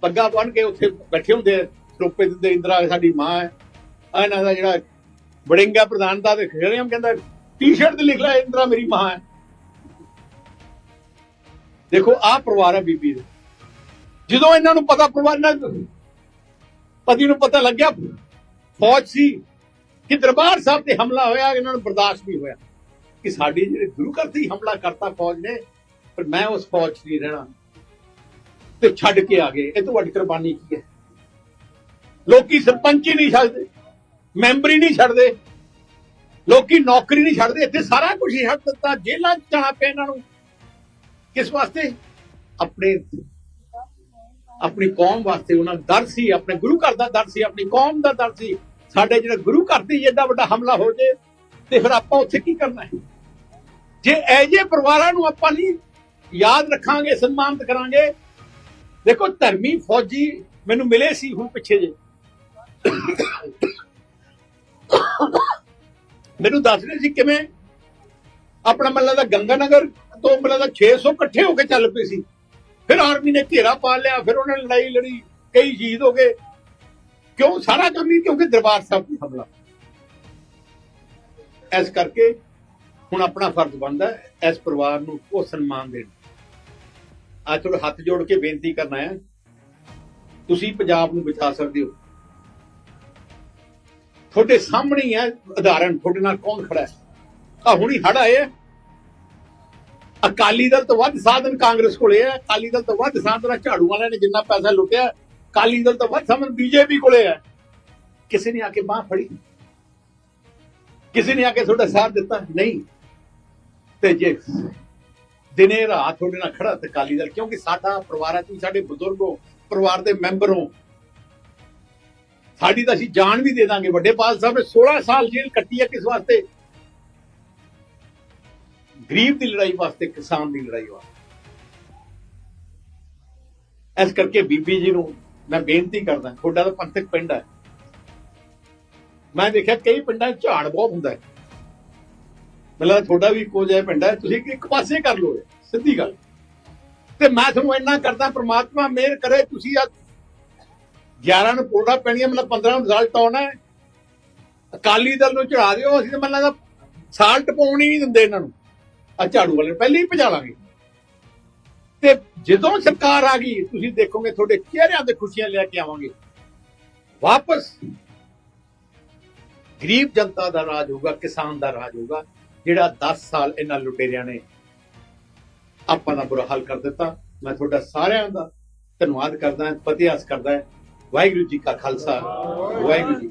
ਪੱਗਾਂ ਬੰਨ ਕੇ ਉੱਥੇ ਬੈਠੇ ਹੁੰਦੇ ਆ। ਟੋਪੇ ਦਿੰਦੇ, ਇੰਦਰਾ ਸਾਡੀ ਮਾਂ ਹੈ। ਇਹਨਾਂ ਦਾ ਜਿਹੜਾ ਬੜਿੰਗਾ ਪ੍ਰਧਾਨ ਦਾ ਤੇ ਕਹਿੰਦਾ ਟੀ-ਸ਼ਰਟ ਤੇ ਲਿਖ ਲਿਆ ਇੰਦਰਾ ਮੇਰੀ ਮਾਂ ਹੈ। ਦੇਖੋ, ਆਹ ਪਰਿਵਾਰ ਹੈ ਬੀਬੀ ਦਾ। ਜਦੋਂ ਇਹਨਾਂ ਨੂੰ ਪਤਾ ਪਰਿਵਾਰ ਨਾਲ, ਪਤੀ ਨੂੰ ਪਤਾ ਲੱਗਿਆ, ਫੌਜ ਸੀ, ਕਿ ਦਰਬਾਰ ਸਾਹਿਬ ਤੇ ਹਮਲਾ ਹੋਇਆ, ਇਹਨਾਂ ਨੂੰ ਬਰਦਾਸ਼ਤ ਨਹੀਂ ਹੋਇਆ। ਕਿ ਸਾਡੀ ਜਿਹੜੇ ਗੁਰੂ ਘਰ ਤੇ ਹਮਲਾ ਕਰਤਾ ਫੌਜ ਨੇ, ਪਰ ਮੈਂ ਉਸ ਫੌਜ 'ਚ ਨਹੀਂ ਰਹਿਣਾ। ਤੇ ਛੱਡ ਕੇ ਆ ਗਏ। ਇਹ ਤੋਂ ਵੱਡੀ ਕੁਰਬਾਨੀ ਕੀ ਹੈ? ਲੋਕੀ ਸਰਪੰਚ ਹੀ ਨਹੀਂ ਛੱਡਦੇ, ਮੈਂਬਰ ਹੀ ਨਹੀਂ ਛੱਡਦੇ, ਲੋਕੀ ਨੌਕਰੀ ਨਹੀਂ ਛੱਡਦੇ। ਇੱਥੇ ਸਾਰਾ ਕੁਝ ਹੀ ਛੱਡ ਦਿੱਤਾ, ਜੇਲ੍ਹਾਂ 'ਚ ਜਾਣਾ ਪਿਆ ਇਹਨਾਂ ਨੂੰ। ਕਿਸ ਵਾਸਤੇ? ਆਪਣੇ ਆਪਣੀ ਕੌਮ ਵਾਸਤੇ ਉਹਨਾਂ ਦਾ ਦਰ ਸੀ, ਆਪਣੇ ਗੁਰੂ ਘਰ ਦਾ ਦਰ ਸੀ, ਆਪਣੀ ਕੌਮ ਦਾ ਦਰ ਸੀ। ਸਾਡੇ ਜਿਹੜਾ ਗੁਰੂ ਘਰ ਤੇ ਹੀ ਏਡਾ ਵੱਡਾ ਹਮਲਾ ਹੋ ਜੇ, ਤੇ ਫਿਰ ਆਪਾਂ ਉੱਥੇ ਕੀ ਕਰਨਾ ਹੈ? ਜੇ ਐਜੇ ਪਰਿਵਾਰਾਂ ਨੂੰ ਆਪਾਂ ਨਹੀਂ ਯਾਦ ਰੱਖਾਂਗੇ, ਸਨਮਾਨਿਤ ਕਰਾਂਗੇ ਦੇਖੋ, ਧਰਮੀ ਫੌਜੀ ਮੈਨੂੰ ਮਿਲੇ ਸੀ ਹੁਣ ਪਿੱਛੇ ਜੇ। ਮੈਨੂੰ ਦੱਸ ਰਹੇ ਸੀ ਕਿਵੇਂ ਆਪਣਾ ਮੱਲਾ ਦਾ ਗੰਗਾਨਗਰ ਤੋਂ ਮੱਲਾ ਦਾ 600 ਇਕੱਠੇ ਹੋ ਕੇ ਚੱਲ ਪਏ ਸੀ। ਫਿਰ ਆਰਮੀ ਨੇ ਘੇਰਾ ਪਾ ਲਿਆ, ਫਿਰ ਉਹਨਾਂ ਨੇ ਲੜਾਈ ਲੜੀ, ਕਈ ਸ਼ਹੀਦ ਹੋ ਗਏ। ਕਿਉਂ? ਸਾਰਾ ਕੰਮ ਹੀ ਕਿਉਂਕਿ ਦਰਬਾਰ ਸਾਹਿਬ ਤੇ ਹਮਲਾ। ਇਸ ਕਰਕੇ ਹੁਣ ਆਪਣਾ ਫਰਜ਼ ਬਣਦਾ ਇਸ ਪਰਿਵਾਰ ਨੂੰ ਉਹ ਸਨਮਾਨ ਦੇਣ। ਅੱਜ ਤੁਹਾਡੇ ਹੱਥ ਜੋੜ ਕੇ ਬੇਨਤੀ ਕਰਨਾ ਹੈ। ਤੁਸੀਂ ਪੰਜਾਬ ਨੂੰ ਬਚਾ ਸਕਦੇ ਹੋ। ਤੁਹਾਡੇ ਸਾਹਮਣੇ ਹੀ ਹੈ ਉਦਾਹਰਣ, ਤੁਹਾਡੇ ਨਾਲ ਕੌਣ ਖੜਾ ਹੈ? ਆ ਹੁਣੀ ਹੜ ਹੈ। ਅਕਾਲੀ ਦਲ ਤੋਂ ਵੱਧ ਸਾਧਨ ਕਾਂਗਰਸ ਕੋਲੇ ਹੈ। ਅਕਾਲੀ ਦਲ ਤੋਂ ਵੱਧ ਸਾਧਨ ਝਾੜੂ ਵਾਲਿਆਂ ਨੇ ਜਿੰਨਾ ਪੈਸਾ ਲੁੱਟਿਆ। ਅਕਾਲੀ ਦਲ ਤੋਂ ਵੱਧ ਸਾਧਨ ਬੀਜੇਪੀ ਕੋਲੇ ਹੈ। ਕਿਸੇ ਨੇ ਆ ਕੇ ਬਾਹ ਫੜੀ? ਕਿਸੇ ਨੇ ਆ ਕੇ ਤੁਹਾਡਾ ਸਾਥ ਦਿੱਤਾ? ਨਹੀਂ। ਤੇ ਜੇ ਦਿਨੇ ਰਾਤ ਤੁਹਾਡੇ ਨਾਲ ਖੜਾ ਅਕਾਲੀ ਦਲ, ਕਿਉਂਕਿ ਸਾਡਾ ਪਰਿਵਾਰ ਹੈ, ਤੁਸੀਂ ਸਾਡੇ ਬਜ਼ੁਰਗੋ ਪਰਿਵਾਰ ਦੇ ਮੈਂਬਰ ਹੋ। ਸਾਡੀ ਤਾਂ ਅਸੀਂ ਜਾਨ ਵੀ ਦੇ ਦਾਂਗੇ। ਵੱਡੇ ਪਾਲ ਸਾਹਿਬ ਨੇ 16 ਸਾਲ ਜੇਲ੍ਹ ਕੱਟੀ ਹੈ ਕਿਸ ਵਾਸਤੇ? ਗਰੀਬ ਦੀ ਲੜਾਈ ਵਾਸਤੇ, ਕਿਸਾਨ ਦੀ ਲੜਾਈ ਵਾਸਤੇ। ਇਸ ਕਰਕੇ ਬੀਬੀ ਜੀ ਨੂੰ ਮੈਂ ਬੇਨਤੀ ਕਰਦਾ, ਤੁਹਾਡਾ ਤਾਂ ਪੰਥਕ ਪਿੰਡ ਹੈ। ਮੈਂ ਦੇਖਿਆ ਕਈ ਪਿੰਡਾਂ 'ਚ ਝਾੜ ਬਹੁਤ ਹੁੰਦਾ ਹੈ। ਮਤਲਬ ਤੁਹਾਡਾ ਵੀ ਇੱਕੋ ਜਿਹਾ ਪਿੰਡ ਹੈ, ਤੁਸੀਂ ਇੱਕ ਪਾਸੇ ਕਰ ਲਓ ਸਿੱਧੀ ਗੱਲ। ਤੇ ਮੈਂ ਤੁਹਾਨੂੰ ਇੰਨਾ ਕਰਦਾ, ਪ੍ਰਮਾਤਮਾ ਮਿਹਰ ਕਰੇ, ਤੁਸੀਂ ਆ 11 ਨੂੰ ਪੋੜਾ ਪੈਣੀਆਂ, ਮਤਲਬ 15 ਨੂੰ ਰਿਜ਼ਲਟ ਆਉਣਾ ਹੈ। ਅਕਾਲੀ ਦਲ ਨੂੰ ਚੜਾ ਦਿਓ, ਅਸੀਂ ਤਾਂ ਮਤਲਬ ਦਾ ਸਾਲ ਟਪਾਉਣ ਹੀ ਨਹੀਂ ਦਿੰਦੇ ਇਹਨਾਂ ਨੂੰ। ਆ ਝਾੜੂ ਵਾਲੇ ਨੂੰ ਪਹਿਲਾਂ ਹੀ ਭਜਾ ਲਾਂਗੇ। ਤੇ ਜਦੋਂ ਸਰਕਾਰ ਆ ਗਈ, ਤੁਸੀਂ ਦੇਖੋਗੇ ਤੁਹਾਡੇ ਚਿਹਰਿਆਂ ਤੇ ਖੁਸ਼ੀਆਂ ਲੈ ਕੇ ਆਵਾਂਗੇ। ਵਾਪਸ ਗਰੀਬ ਜਨਤਾ ਦਾ ਰਾਜ ਹੋਊਗਾ, ਕਿਸਾਨ ਦਾ ਰਾਜ ਹੋਊਗਾ। ਜਿਹੜਾ 10 ਸਾਲ ਇਹਨਾਂ ਲੁਟੇਰਿਆਂ ਨੇ, ਆਪਾਂ ਦਾ ਬੁਰਾ ਹਾਲ ਕਰ ਦਿੱਤਾ। ਮੈਂ ਤੁਹਾਡਾ ਸਾਰਿਆਂ ਦਾ ਧੰਨਵਾਦ ਕਰਦਾ ਹਾਂ ਫਤਿਹ ਕਰਦਾ। ਵਾਹਿਗੁਰੂ ਜੀ ਕਾ ਖਾਲਸਾ, ਵਾਹਿਗੁਰੂ ਜੀ